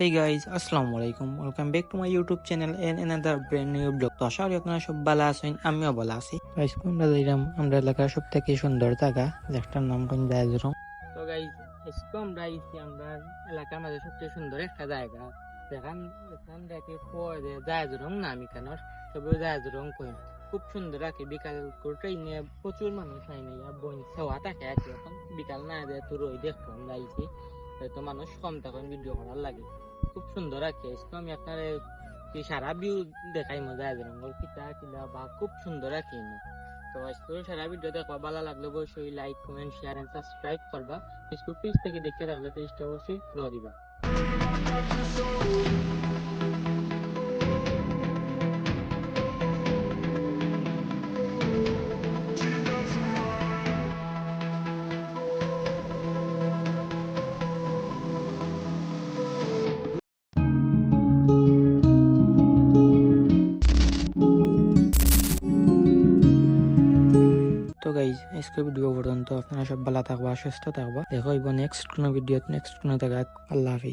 Hey guys, আসসালামু আলাইকুম welcome back to my YouTube channel and another brand new blog তো আশা করি আপনারা সব ভালো আছেন আমিও ভালো আছি। আজকে আমরা যাইলাম আমরা এলাকার সব থেকে সুন্দর জায়গা যেটার নাম কোন জায়জরং তো গাইজ আজকে আমরা আইছি আমরা এলাকার মাঝে সবচেয়ে সুন্দর একটা জায়গা। যেখান এখান কয় যে জায়জরং নাম এখানের তবে জায়জরং কই খুব সুন্দর কি। বিকাল করে ট্রেনে প্রচুর মানুষ হয় না বই সেওয়া থাকে কি। এখন বিকাল না যায় তো রই দেখতো আমরা আইছি। হয়তো মানুষ কম তখন ভিডিও করার লাগে। খুব সুন্দর আজকে আমি আপনার কি সারা ভিউ দেখাই মজা আছে রঙর কিতা কিলা বা খুব সুন্দর কি তো আজকে সারা ভিডিও দেখবা, ভালো লাগলে অবশ্যই like comment share and subscribe করবা। ফেসবুক পেজ থেকে দেখতে থাকলে পেজটা অবশ্যই ফলো দিবা। তো গাইজ আজকে ভিডিও পর্যন্ত, আপনারা সব ভালো থাকবা, সুস্থ থাকবা। দেখো নেক্সট কোনো ভিডিও নেক্সট কোনো জায়গায়। আল্লাহ হাফিজ।